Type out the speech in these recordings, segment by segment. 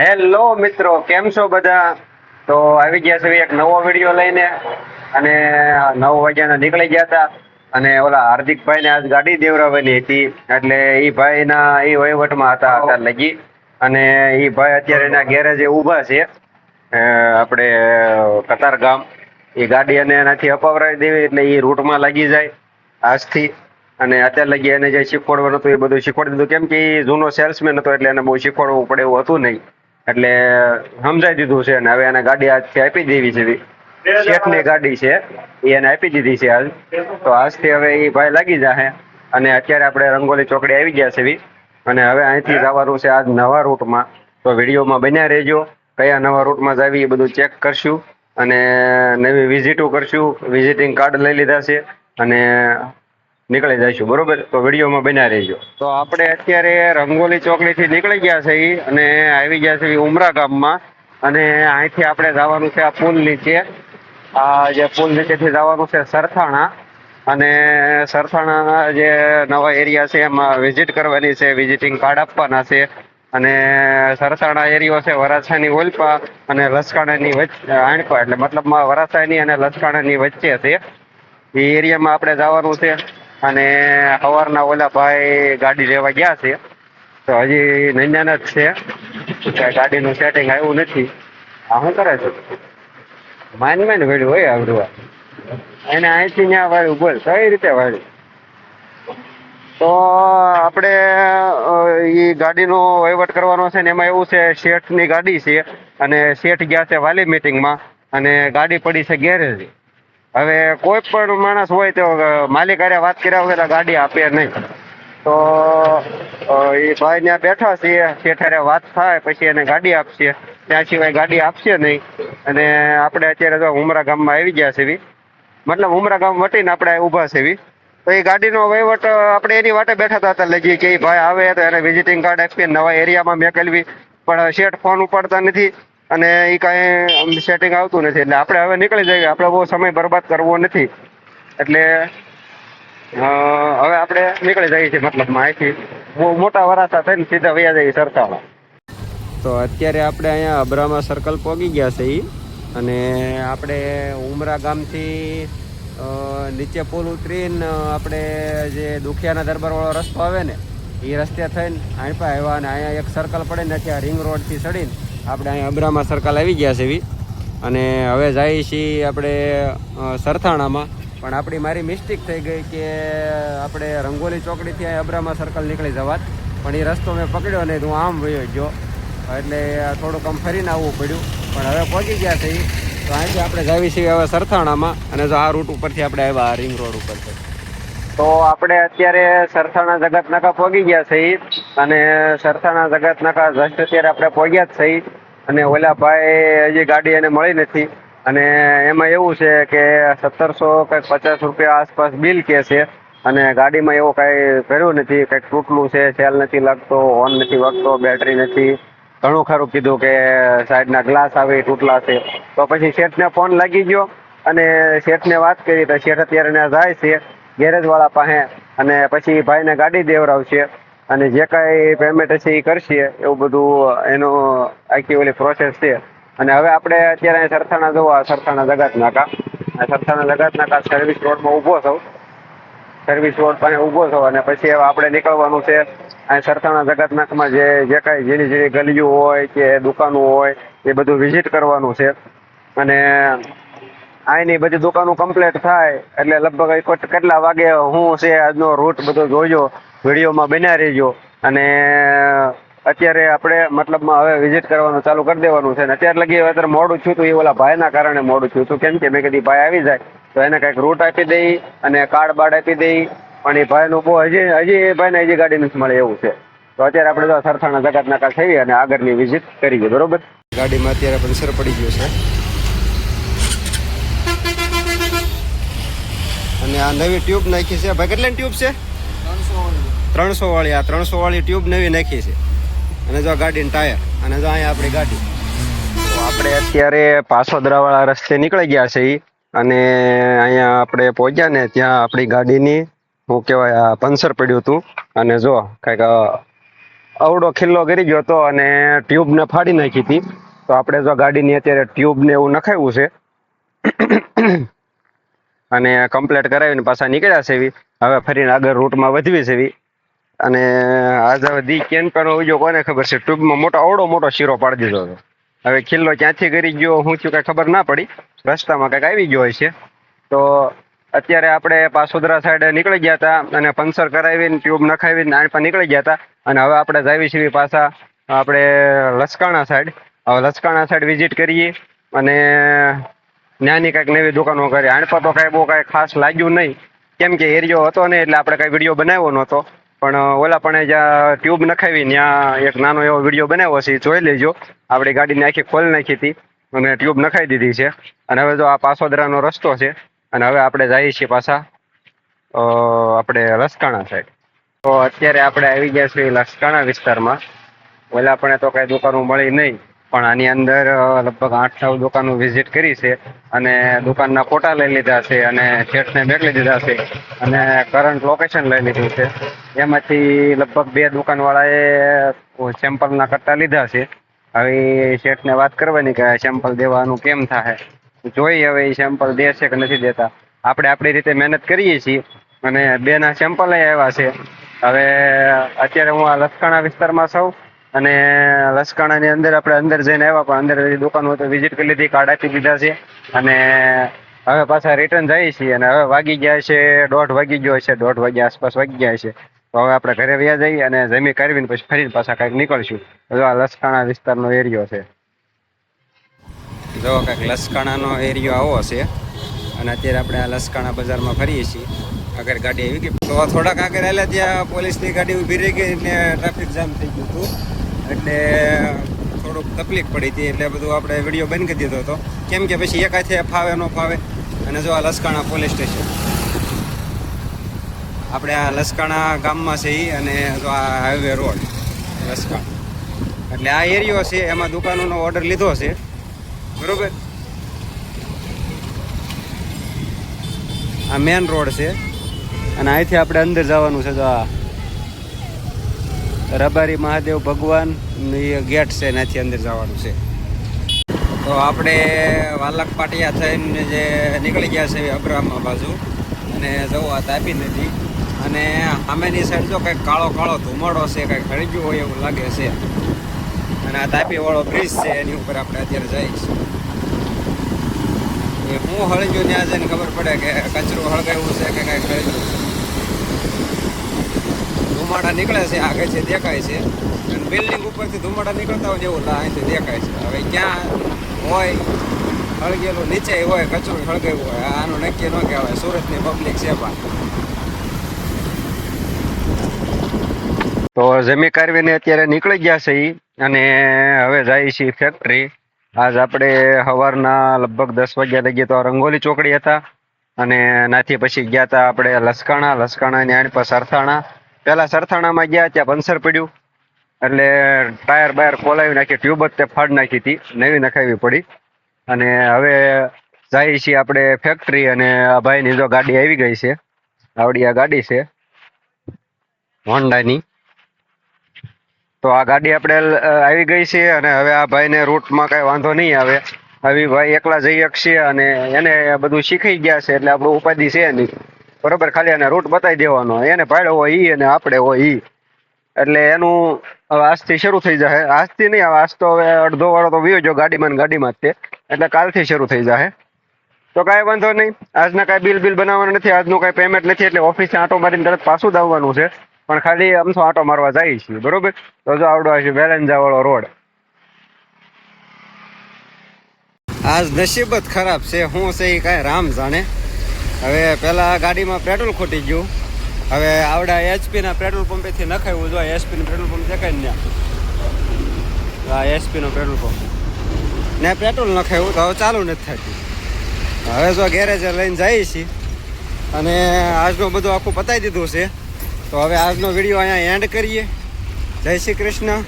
Hello મિત્રો, કેમ છો બધા? તો આવી ગયા છે એક નવો વીડિયો લઈને અને નવ વાગ્યાના નીકળી ગયા હતા અને ઓલા હાર્દિકભાઈ ને આજ ગાડી દેવરાવેલી હતી. એટલે એ ભાઈના એ વહીવટમાં હતા અત્યારે લગી. અને એ ભાઈ અત્યારે એના ગેરેજે ઊભા છે. આપણે કતાર ગામ. એ ગાડી એને એનાથી અપાવરાવી દેવી એટલે એ રૂટમાં લાગી જાય આજથી. અને અત્યારે લગી એને જે શીખવાડવાનું હતું એ બધું શીખવાડી દીધું. કેમ કે એ જૂનો સેલ્સમેન હતો એટલે એને બહુ શીખવાડવું પડે એવું હતું નહીં. એટલે સમજાઈ દીધું છે અને હવે એને ગાડી આજથી આપી દેવી છે. શેઠની ગાડી છે. એ એને આપી દીધી છે આજ તો આજથી હવે એ ભાઈ લાગી જાહે. અને અત્યારે આપણે રંગોલી ચોકડી આવી ગયા છે અને હવે અહીંથી જવાનું છે આજ નવા રૂટમાં. તો વિડીયોમાં બન્યા રહેજો. કયા નવા રૂટમાં જાવી એ બધું ચેક કરશું. અને નવી વિઝિટો કરશું. વિઝિટિંગ કાર્ડ લઈ લીધા છે. અને નીકળી જઈશું, બરોબર? તો વિડીયોમાં બન્યા રહેજો. તો આપણે અત્યારે રંગોલી ચોકડીથી નીકળી ગયા છે અને આવી ગયા છે ઉમરા ગામમાં. અને અહીંથી આપણે જવાનું છે આ પુલ નીચે. આ જે પુલ નીચેથી જવાનું છે સરથાણા. અને સરથાણા જે નવા એરિયા છે એમાં વિઝિટ કરવાની છે, વિઝિટિંગ કાર્ડ આપવાના છે. અને સરથાણા એરિયો છે વરાછાની ઓલપા અને લસકાણાની વચ્ચે આણપા, એટલે મતલબમાં વરાછાની અને લસકાણાની વચ્ચે છે. એ એરિયામાં આપણે જવાનું છે. અને સવારના ઓલા ભાઈ ગાડી લેવા ગયા છે. તો હજી નૈનાના જ છે. કઈ ગાડીનું સેટિંગ આવ્યું નથી. આ શું કરે છે? માન માન વેડ્યું હોય આવડવા એને અહીંથી ત્યાં વાળ્યું, બોલ, કઈ રીતે વાળ્યું? તો આપણે એ ગાડીનો વહીવટ કરવાનો છે ને એમાં એવું છે, શેઠની ગાડી છે અને શેઠ ગયા છે વાલી મિટિંગમાં અને ગાડી પડી છે ગેરેજ હવે કોઈ પણ માણસ હોય તો માલિક હારે વાત કર્યા વગર ગાડી આપે નહીં. તો એ ભાઈ ત્યાં બેઠા છીએ શેઠારે વાત થાય, પછી એને ગાડી આપશે. ત્યાં સિવાય ગાડી આપશે નહીં. અને આપણે અત્યારે તો ઉમરા ગામમાં આવી ગયા છે મતલબ ઉમરા ગામ વટીને આપણે ઊભા છે તો એ ગાડીનો વહીવટ આપણે એની વાટે બેઠા હતા લગી કે એ ભાઈ આવે તો એને વિઝિટિંગ કાર્ડ આપીએ નવા એરિયામાં મેકલવી. પણ શેઠ ફોન ઉપાડતા નથી. અને એ કાંઈ સેટિંગ આવતું નથી. એટલે આપણે હવે નીકળી જઈએ. આપણે બહુ સમય બરબાદ કરવો નથી. એટલે હવે આપણે નીકળી જઈએ છીએ મતલબ અહીંથી. મોટા વરાસા થઈને સીધા વયા જઈએ સરકામાં તો અત્યારે આપણે અહીંયા અબ્રામા સર્કલ પહોંચી ગયા છે એ અને આપણે ઉમરા ગામથી નીચે પુલ ઉતરીને આપણે જે દુખિયાના દરબારવાળો રસ્તો આવે ને એ રસ્તે થઈને પણ આવ્યા અને અહીંયા એક સર્કલ પડે ને ત્યાં રિંગ રોડથી ચડીને આપણે અહીંયા અબ્રામા સર્કલ આવી ગયા છે એવી. અને હવે જઈએ છીએ આપણે સરથાણામાં. પણ આપણી મારી મિસ્ટેક થઈ ગઈ કે આપણે રંગોલી ચોકડીથી અહીં અબ્રામા સર્કલ નીકળી જવાત. પણ એ રસ્તો મેં પકડ્યો નહીં હું આમ વયો ગયો. એટલે થોડુંક આમ ફરીને આવવું પડ્યું. પણ હવે પહોંચી ગયા છે. તો અહીંથી આપણે જાવી છીએ હવે સરથાણામાં. અને જો આ રૂટ ઉપરથી આપણે આવ્યા, આ રિંગ રોડ ઉપરથી. તો આપણે અત્યારે સરથાણા જગત નાકા પહોંચી ગયા છીએ અને સરથાણા જગત નાકા જસ્ટ અત્યારે આપણે પહોંચ્યા જ છીએ અને ઓલા ભાઈ હજી ગાડી એને મળી નથી. અને એમાં એવું છે કે સત્તરસો કંઈક પચાસ રૂપિયા આસપાસ બિલ કે છે. અને ગાડીમાં એવું કાંઈ કર્યું નથી, કંઈક તૂટલું છે, સેલ નથી લાગતો, હોર્ન નથી વાગતો, બેટરી નથી. ઘણું ખરું કીધું કે સાઈડના ગ્લાસ આવે તૂટલા છે. તો પછી શેઠને ફોન લાગી ગયો. અને શેઠને વાત કરી તો શેઠ અત્યારે ત્યાં જાય છે. ગેરેજવાળા પાસે અને પછી ભાઈને ગાડી દેવડાવશે અને જે કાંઈ પેમેન્ટ હશે એ કરશે, એવું બધું એનું આખી ઓલી પ્રોસેસ છે. અને હવે આપણે અત્યારે સરથાણા જોવા, સરથાણા જગત નાકા સરથાણા જગત નાકા સર્વિસ રોડમાં ઊભો છું સર્વિસ રોડ પાસે ઊભો છો અને પછી આપણે નીકળવાનું છે અહીં સરથાણા જગતનાથમાં જે જે કાંઈ ઝીણી ઝીણી ગલીઓ હોય કે દુકાનો હોય, એ બધું વિઝિટ કરવાનું છે. અને અહીંની બધી દુકાનો કમ્પ્લીટ થાય એટલે લગભગ કેટલા વાગે હું છે આજનો રૂટ બધો જોજો વિડીયોમાં બન્યા રહેજો. અને અત્યારે આપણે મતલબમાં હવે વિઝિટ કરવાનું ચાલુ કરી દેવાનું છે. અને અત્યારે લગી અત્યારે મોડું છું તો, એ ઓલા ભાઈના કારણે મોડું છું તો. કેમ કે મેં કીધી ભાઈ આવી જાય. તો એને કંઈક રૂટ આપી દઈ અને કાર્ડ બાર્ડ આપી દઈ. પણ એ ભાઈનું બહુ હજી હજી એ ભાઈને હજી ગાડી નથી મળે એવું છે. તો અત્યારે આપણે તો સરથાણા જગત નાકા થઈ અને આગળની વિઝિટ કરીએ, બરોબર? ગાડીમાં અત્યારે પંચર પડી ગયું છે. અને આ નવી ટ્યુબ નાખી છે. ભાઈ, કેટલાની ટ્યુબ છે? ત્રણસો વાળી. આ ત્રણસો વાળી ટ્યુબ નવી નાખી છે. અને જો ગાડીનું ટાયર, અને જો અહીંયા આપણી ગાડી. તો આપણે અત્યારે પાસોદરાવાળા રસ્તે નીકળી ગયા છે અને અહીંયા આપણે પહોંચ્યા ને ત્યાં આપણી ગાડીની શું કહેવાય, આ પંચર પડ્યું હતું. અને જો, કંઈક અવડો ખિલ્લો કરી ગયો હતો અને ટ્યુબને ફાડી નાખી હતી. તો આપણે જો ગાડીની અત્યારે ટ્યુબને એવું નખાવ્યું છે. અને કમ્પ્લીટ કરાવીને પાછા નીકળ્યા છે એવી. હવે ફરીને આગળ રૂટમાં વધવી છે એવી. અને આજ હવે દી કેન પેનો ઉજો કોને ખબર છે? ટ્યુબમાં મોટો અવડો મોટો શીરો પાડી દીધો હતો. હવે ખિલ્લો ક્યાંથી કરી ગયો, હું થયું કાંઈ ખબર ના પડી. રસ્તામાં કંઈક આવી ગયો હશે તો અત્યારે આપણે પાસોદરા સાઈડે નીકળી ગયા હતા અને પંચર કરાવીને ટ્યુબ નખાવીને આણ પર નીકળી ગયા હતા. અને હવે આપણે જાવી છીએ પાછા આપણે લસકાણા સાઈડ હવે લસકાણા સાઈડ વિઝિટ કરીએ. અને નાની કાંઈક નવી દુકાનો કરી આણ તો કાંઈ બહુ કાંઈ ખાસ લાગ્યું નહીં. કેમ કે એરિયો હતો નહીં એટલે આપણે કાંઈ વીડિયો બનાવ્યો નહોતો. પણ ઓલા પણ જ્યાં ટ્યુબ નખાવી, ત્યાં એક નાનો એવો વીડિયો બનાવ્યો છે જોઈ લેજો. આપણી ગાડીની આખી ખોલી નાખી હતી અને ટ્યુબ નખાઈ દીધી છે. અને હવે જો આ પાસોદરાનો રસ્તો છે, અને હવે આપણે જઈએ છીએ પાછા આપણે લસકાણા સાઈડ. તો અત્યારે આપણે આવી ગયા છીએ લસકાણા વિસ્તારમાં. ઓલા પણ તો કાંઈ દુકાનો મળી નહીં. પણ આની અંદર લગભગ આઠ નવ દુકાનો વિઝિટ કરી છે અને દુકાનના ફોટા લઈ લીધા છે અને શેઠને મોકલી દીધા છે અને કરંટ લોકેશન લઈ લીધું છે. એમાંથી લગભગ બે દુકાનવાળાએ સેમ્પલના કટ્ટા લીધા છે. હવે શેઠને વાત કરવાની કે સેમ્પલ દેવાનું કેમ થાય? જોઈએ હવે એ સેમ્પલ દેશે કે નથી દેતા. આપણે આપણી રીતે મહેનત કરીએ છીએ અને બેના સેમ્પલ આવ્યા છે. હવે અત્યારે હું આ લસકાણા વિસ્તારમાં છું. અને લસકાણાની અંદર આપણે અંદર જઈને આવ્યા, પણ અંદર દુકાનો તો વિઝિટ કરી લીધી, કાર્ડ આપી દીધા છે. અને હવે પાછા રિટર્ન જઈએ છીએ અને હવે વાગી ગયા છે, દોઢ વાગી ગયો છે, દોઢ વાગ્યા આસપાસ વાગી ગયા છે. તો હવે આપણે ઘરે વ્યા જઈએ અને જમી કરવીને પછી ફરીને પાછા કાંઈક નીકળશું. જો આ લસકાણા વિસ્તારનો એરિયો છે. જો કાંઈક લસકાણાનો એરિયો આવો છે. અને અત્યારે આપણે આ લસકાણા બજારમાં ફરીએ છીએ. આગળ ગાડી આવી ગઈ, તો થોડાક આગળ આવેલા ત્યાં પોલીસની ગાડી ઊભી રહી ગઈ ને ટ્રાફિક જામ થઈ ગયું હતું. એટલે થોડુંક તકલીફ પડી હતી એટલે બધું આપણે વીડિયો બંધ કરી દીધો હતો. કેમ કે પછી એક હાથે ફાવે ન ફાવે. અને જો આ લસકાણા પોલીસ સ્ટેશન. આપણે આ લસકાણા ગામમાં છે અને જો આ હાઈવે રોડ લસકાણા. એટલે આ એરિયો છે, એમાં દુકાનોનો ઓર્ડર લીધો છે. બરોબર? આ મેન રોડ છે. અને અહીંથી આપણે અંદર જવાનું છે તો આ રબારી મહાદેવ ભગવાન ગેટ છે એનાથી અંદર જવાનું છે. તો આપણે વાલક પાટિયા થઈને જે નીકળી ગયા છે અબ્રામા બાજુ. અને જવું તાપી નદી. અને સામેની સાઈડ જો કંઈક કાળો કાળો ધુમાડો છે, કંઈક હળી હોય એવું લાગે છે. અને આ તાપી વાળો બ્રિજ છે, એની ઉપર આપણે અત્યારે છીએ. એ હું હળગ્યું ગયો ત્યાં જઈને ખબર પડે કે કચરું હળગાવ્યું છે કે કાંઈ હળગ્યું ધુમાડા નીકળે છે આગળ છે, દેખાય છે. અને બિલ્ડિંગ ઉપરથી ધુમાડા નીકળતા હોય એવું અહીંથી દેખાય છે. હવે ક્યાં હોય, હળગેલું, નીચે હોય, કચરો હળગાવ્યું હોય આનું નક્કી ન કહેવાય. સુરતની પબ્લિક છે પણ. તો જમી કારવીને અત્યારે નીકળી ગયા છે અને હવે જાય છે ફેક્ટરી આજ આપણે સવારના લગભગ દસ વાગ્યા લગી તો રંગોલી ચોકડી હતા. અને નાથી પછી ગયા હતા આપણે લસકાણા, લસકાણાની આણ પર સરથાણા પહેલા સરથાણામાં ગયા ત્યાં પંસર પડ્યું. એટલે ટાયર બાયર ખોલાવી નાખી ટ્યુબ જ તે ફાડ નાખી હતી. નવી નખાવી પડી. અને હવે જાય છીએ આપણે ફેક્ટરી અને આ ભાઈની જો ગાડી આવી ગઈ છે. આવડી આ ગાડી છે. હોન્ડાની. તો આ ગાડી આપણે આવી ગઈ છે અને હવે આ ભાઈને રૂટમાં કાંઈ વાંધો નહીં આવે. આવી ભાઈ એકલા જઈ શકશે અને એને બધું શીખી ગયા છે, એટલે આપણું ઉપાધિ છે નહીં. બરોબર, ખાલી એને રૂટ બતાવી દેવાનો. એને ભાડો હોય ઈ અને આપણે હોય ઈ. એટલે એનું હવે આજથી શરૂ થઈ જશે આજથી નહીં, હવે આજ તો હવે અડધો વાળો તો વયો જો ગાડીમાં ગાડીમાં જ તે. એટલે કાલથી શરૂ થઈ જશે તો કાંઈ વાંધો નહીં. આજના કાંઈ બિલ બિલ બનાવવાનું નથી, આજનું કાંઈ પેમેન્ટ નથી, એટલે ઓફિસે આંટો મારીને તરત પાછું જ આવવાનું છે. પણ ખાલી અમથો આંટો મારવા જાય છીએ બરોબર? તો જો આવડો છે વેલેન્જાવાળો રોડ. આજ નસીબ ખરાબ છે. હું છે એ કાંઈ રામ જાણે. હવે પહેલાં ગાડીમાં પેટ્રોલ ખૂટી ગયું. હવે આવડા એચપી ના પેટ્રોલ પંપેથી નખાવ્યું જો એચપી નું પેટ્રોલ પંપ દેખાય ને આ એચપી નો પેટ્રોલ પંપ. ને પેટ્રોલ નખાવ્યું તો હવે ચાલુ નથી થતું. હવે જો ગેરેજે લઈને જઈએ છીએ. અને આજનો બધું આખું પતાવી દીધું છે. તો હવે આજનો વીડિયો અહીંયા એન્ડ કરીએ. જય શ્રી કૃષ્ણ.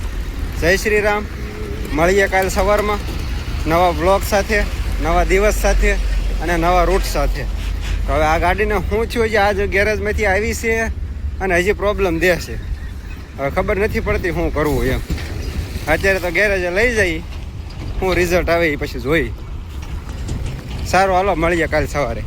જય શ્રી રામ. મળીએ કાલ સવારમાં. નવા બ્લોગ સાથે, નવા દિવસ સાથે અને નવા રૂટ સાથે. હવે આ ગાડીને શું છું છે આજ ગેરેજમાંથી આવી છે અને હજી પ્રોબ્લેમ દે છે. હવે ખબર નથી પડતી શું કરવું એમ. અત્યારે તો ગેરેજે લઈ જઈ, હું રિઝલ્ટ આવે એ પછી જોઈ. સારું, હાલો, મળીએ કાલે સવારે.